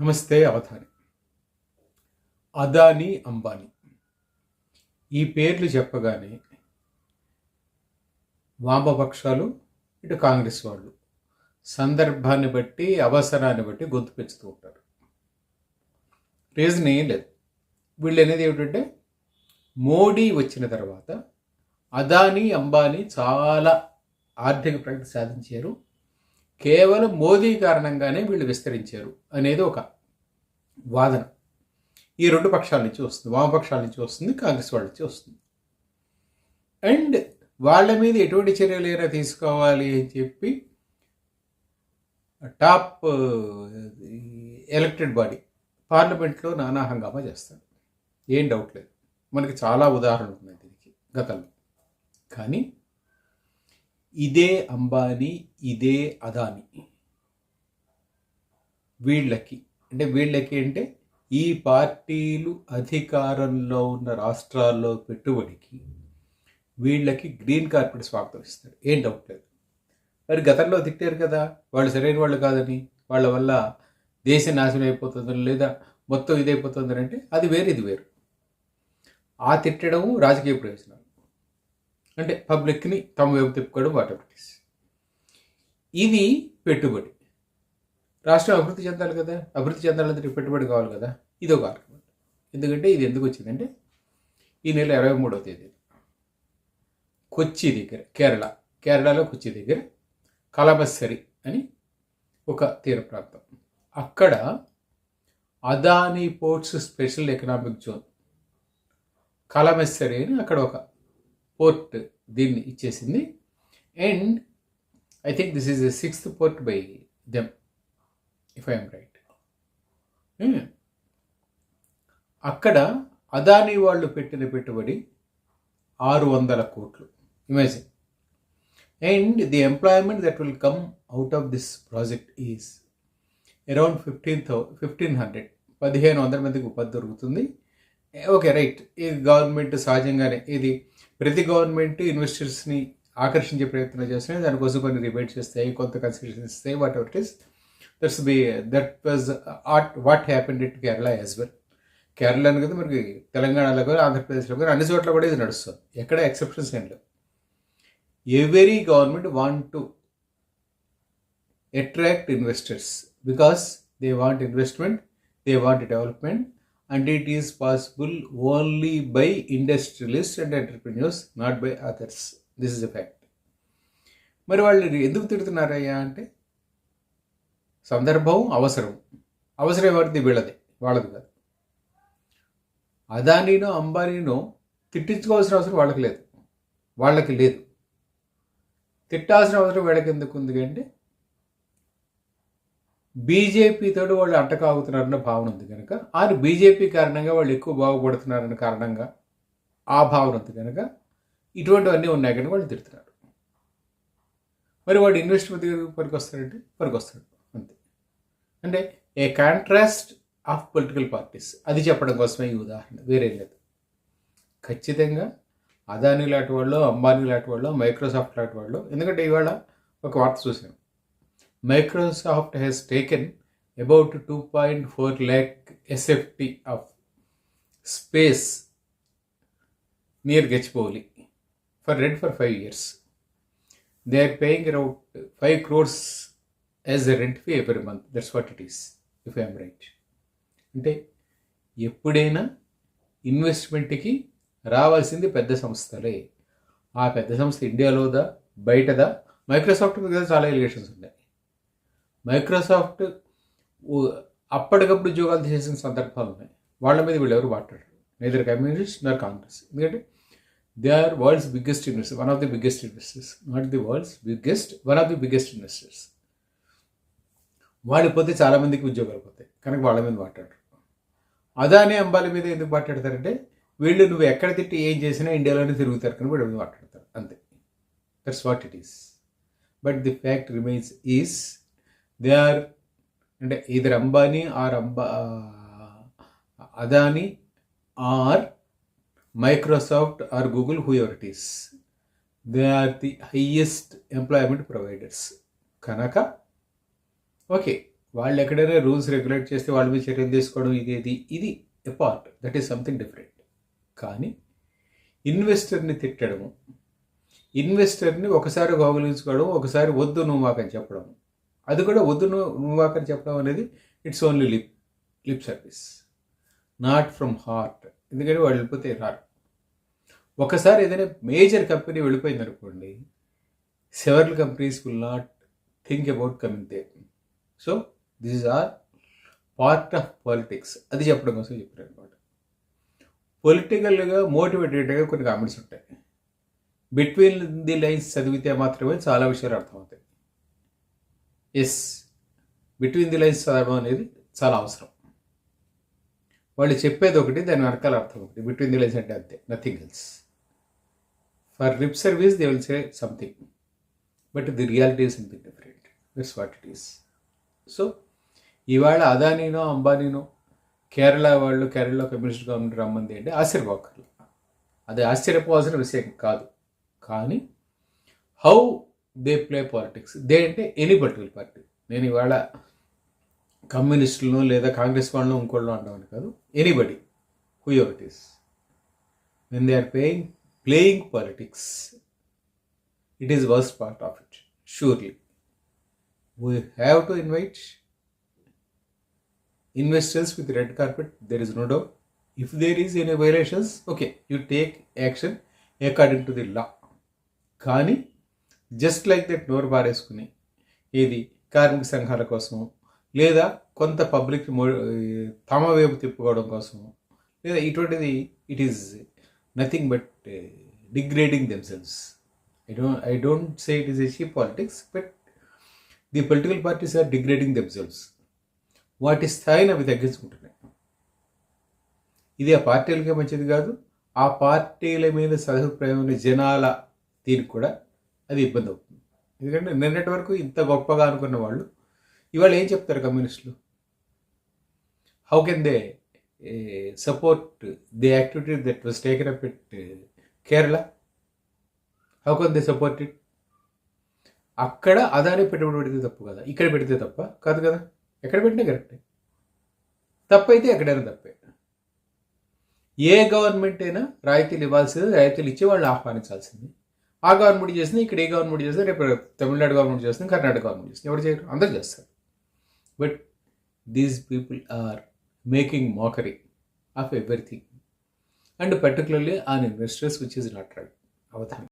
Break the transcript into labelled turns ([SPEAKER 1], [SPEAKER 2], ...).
[SPEAKER 1] నమస్తే అవధాని అదాని అంబానీ. ఈ పేర్లు చెప్పగానే వామపక్షాలు ఇటు కాంగ్రెస్ వాళ్ళు సందర్భాన్ని బట్టి అవసరాన్ని బట్టి గొంతు పెంచుతూ ఉంటారు. రీజన్ ఏం లేదు. వీళ్ళు అనేది ఏమిటంటే మోడీ వచ్చిన తర్వాత అదానీ అంబానీ చాలా ఆర్థిక ప్రగతి సాధించారు. కేవలం మోదీ కారణంగానే వీళ్ళు విస్తరించారు అనేది ఒక వాదన. ఈ రెండు పక్షాల నుంచి వస్తుంది. వామపక్షాల నుంచి వస్తుంది. కాంగ్రెస్ వాళ్ళ నుంచి వస్తుంది. అండ్ వాళ్ళ మీద ఎటువంటి చర్యలు ఏమైనా తీసుకోవాలి అని చెప్పి టాప్ ఎలక్టెడ్ బాడీ పార్లమెంట్లో నానా హంగామా చేస్తారు. ఏం డౌట్ లేదు. మనకి చాలా ఉదాహరణలు ఉన్నాయి దీనికి గతంలో. కానీ ఇదే అంబానీ ఇదే అదాని. వీళ్ళకి అంటే వీళ్ళకి అంటే ఈ పార్టీలు అధికారంలో ఉన్న రాష్ట్రాల్లో పెట్టుబడికి వీళ్ళకి గ్రీన్ కార్పెట్ స్వాగతం ఇస్తారు. ఏం డౌట్ లేదు. మరి గతంలో తిట్టారు కదా వాళ్ళు సరైన వాళ్ళు కాదని వాళ్ళ వల్ల దేశ నాశనం అయిపోతుందని లేదా మొత్తం ఇదైపోతుందని అంటే అది వేరు ఇది వేరు. ఆ తిట్టడము రాజకీయ ప్రయోజనం. అంటే పబ్లిక్ని తమ వైపు తిప్పుకోవడం వాట్ ఎవర్ ఇట్ ఈస్. ఇది పెట్టుబడి. రాష్ట్రం అభివృద్ధి చెందాలి కదా? అభివృద్ధి చెందాలంటే పెట్టుబడి కావాలి కదా? ఇది ఒక ఆర్గ్యుమెంట్ ఎందుకంటే ఇది ఎందుకు వచ్చిందంటే ఈ నెల ఇరవై మూడవ తేదీ. కొచ్చి దగ్గర కేరళ. కేరళలో కొచ్చి దగ్గర కలబస్సరి అని ఒక తీర ప్రాంతం. అక్కడ Adani ports special economic zone. Kalamassery అని అక్కడ ఒక పోర్ట్ దీన్ని ఇచ్చేసింది. And I think this is the sixth port by them if I'm right అక్కడ అదానీ వాళ్ళు పెట్టిన పెట్టుబడి ఆరు వందల కోట్లు. Imagine and the employment that will come out of this project is around fifteen thou fifteen hundred పదిహేను వందల మందికి ఉపాధి దొరుకుతుంది. ఓకే రైట్ ఇది గవర్నమెంట్ సహజంగానే ఇది ప్రతి గవర్నమెంట్ ఇన్వెస్టర్స్ని ఆకర్షించే ప్రయత్నం చేస్తున్నాయి. దానికోసం కొన్ని రిబేట్స్ చేస్తాయి కొంత కన్సిడరేషన్ ఇస్తాయి whatever it is that's be that was at what happened it Kerala as well Kerala అని కదా మనకి తెలంగాణలో కానీ ఆంధ్రప్రదేశ్లో కానీ అన్ని చోట్ల కూడా ఇది నడుస్తుంది. ఎక్కడ ఎక్సెప్షన్స్ ఏం లేవు. Every government want to attract investors because they want investment they want development and it is possible only by industrialist and entrepreneurs not by others this is a fact మరి వాళ్ళు ఎందుకు తిడుతున్నారయ్యా అంటే సందర్భం అవసరం. అవసరం ఎవరిది? వీళ్ళది. వాళ్ళది కాదు. అదానీనో అంబానీనో తిట్టించుకోవాల్సిన అవసరం వాళ్ళకి లేదు. వాళ్ళకి లేదు. తిట్టాల్సిన అవసరం వీళ్ళకి ఎందుకు ఉంది అంటే బీజేపీతో వాళ్ళు అంటకాగుతున్నారన్న భావన ఉంది కనుక ఆ బీజేపీ కారణంగా వాళ్ళు ఎక్కువ బాగుపడుతున్నారన్న కారణంగా ఆ భావన ఉంది కనుక ఇటువంటివన్నీ ఉన్నాయి కనుక వాళ్ళు తిడుతున్నారు. మరి వాడు ఇన్వెస్ట్మెంట్ పనికి వస్తాడంటే పనికి వస్తాడు అంతే. అంటే a contrast of political parties అది చెప్పడం కోసమే ఈ ఉదాహరణ. వేరే లేదు. ఖచ్చితంగా అదానీ లాంటి వాళ్ళు అంబానీ లాంటి వాళ్ళు మైక్రోసాఫ్ట్ లాంటి వాళ్ళు ఎందుకంటే ఇవాళ ఒక వార్త చూసాను Microsoft has taken about two point four lakh SFT of space near Gachibowli for rent for five years they are paying around five crores as a rent fee every month that's what it is if I'm right అంటే ఎప్పుడైనా ఇన్వెస్ట్మెంట్కి రావాల్సింది పెద్ద సంస్థలే. ఆ పెద్ద సంస్థ ఇండియాలోదా బయటదా? Microsoft మీద చాలా ఎలిగేషన్స్ ఉన్నాయి. మైక్రోసాఫ్ట్ అప్పటికప్పుడు ఉద్యోగాలు చేసిన సందర్భాలు ఉన్నాయి. వాళ్ళ మీద వీళ్ళు ఎవరు మాట్లాడరు. నేదర్ కమ్యూనిస్ట్ నర్ కాంగ్రెస్ ఎందుకంటే they are world's biggest investor one of the biggest investors not the world's biggest one of the biggest investors వాళ్ళు పోతే చాలామందికి ఉద్యోగాలు పోతాయి. కనుక వాళ్ళ మీద మాట్లాడరు. అదానే అంబాల మీద ఎందుకు మాట్లాడతారంటే వీళ్ళు నువ్వు ఎక్కడ తిట్టి ఏం చేసినా ఇండియాలోనే తిరుగుతారు కనుక వీళ్ళ మీద మాట్లాడతారు. అంతే. That's what it is but the fact remains is they are అంటే either Ambani or Amba Adani or Microsoft or Google whoever it is they are the highest employment providers కనుక ఓకే వాళ్ళు ఎక్కడైనా రూల్స్ రెగ్యులేట్ చేస్తే వాళ్ళ మీద చర్యలు తీసుకోవడం ఇది ఇది part that is something different కానీ ఇన్వెస్టర్ని తిట్టడము ఇన్వెస్టర్ని ఒకసారి గౌరవించుకోవడం ఒకసారి వద్దు నువ్వు మాకని చెప్పడం అది కూడా వద్దు నువ్వు నువ్వు చెప్పడం అనేది it's only lip lip service not from heart ఎందుకంటే వాళ్ళు వెళ్ళిపోతే రారు. ఒకసారి ఏదైనా మేజర్ కంపెనీ వెళ్ళిపోయింది అనుకోండి several companies will not think about coming they so this are part of politics అది చెప్పడం కోసం చెప్పారు అనమాట పొలిటికల్గా మోటివేటెడ్గా కొన్ని కామెంట్స్ ఉంటాయి. బిట్వీన్ ది లైన్స్ చదివితే మాత్రమే చాలా విషయాలు అర్థమవుతాయి. ఎస్ బిట్వీన్ ది లైన్స్ చదవడం అనేది చాలా అవసరం. వాళ్ళు చెప్పేది ఒకటి దాని వెనకాల అర్థం ఒకటి. బిట్వీన్ ది లైన్స్ అంటే అంతే nothing else for lip service they will say something but the reality is something different that's what it is so ఇవాళ అదానీనో అంబానీనో కేరళ వాళ్ళు కేరళలో కమ్యూనిస్ట్ గవర్నమెంట్ రమ్మంది అంటే ఆశ్చర్యపోకర్లు. అది ఆశ్చర్యపోవాల్సిన విషయం కాదు. కానీ how they play politics. They అంటే ఎనీ పొలిటికల్ పార్టీ. నేను ఇవాళ కమ్యూనిస్టులను లేదా కాంగ్రెస్ వాళ్ళను ఇంకోళ్ళు అంటామని కాదు. Anybody authorities when they are playing playing politics it is worst part of it surely we have to invite investors with red carpet there is no doubt if there is any violations okay you take action according to the law కానీ just like that నోరు బారేసుకుని ఏది కార్మిక సంఘాల కోసము లేదా కొంత public తమ వైపు తిప్పుకోవడం కోసము లేదా ఇటువంటిది it is nothing but degrading themselves I don't I don't say it is a cheap politics but the political parties are degrading themselves వాటి స్థాయిని అవి తగ్గించుకుంటున్నాయి. ఇది ఆ పార్టీలకే మంచిది కాదు ఆ పార్టీల మీద సదుపాయం జనాల దీనికి కూడా అది ఇబ్బంది అవుతుంది. ఎందుకంటే నిన్నటి వరకు ఇంత గొప్పగా అనుకున్న వాళ్ళు ఇవాళ ఏం చెప్తారు కమ్యూనిస్టులు? How can they support the activity that was taken up it Kerala how can they support it అక్కడ అదాని పెట్టుబడి పెడితే తప్పు కదా. ఇక్కడ పెడితే తప్ప కాదు కదా. ఎక్కడ పెట్టినా కరెక్టే. తప్పైతే ఎక్కడైనా తప్పే. ఏ గవర్నమెంట్ అయినా రాయితీలు ఇవ్వాల్సింది రాయితీలు ఇచ్చి వాళ్ళు ఆహ్వానించాల్సింది. ఆ గవర్నమెంట్ చేసింది ఇక్కడ ఏ గవర్నమెంట్ చేస్తుంది రేపు తమిళనాడు గవర్నమెంట్ చేస్తుంది కర్ణాటక గవర్నమెంట్ చేస్తుంది. ఎవరు చేయరు? అందరు చేస్తారు. But these people are making mockery of everything and particularly on investors which is not right Avadhanam.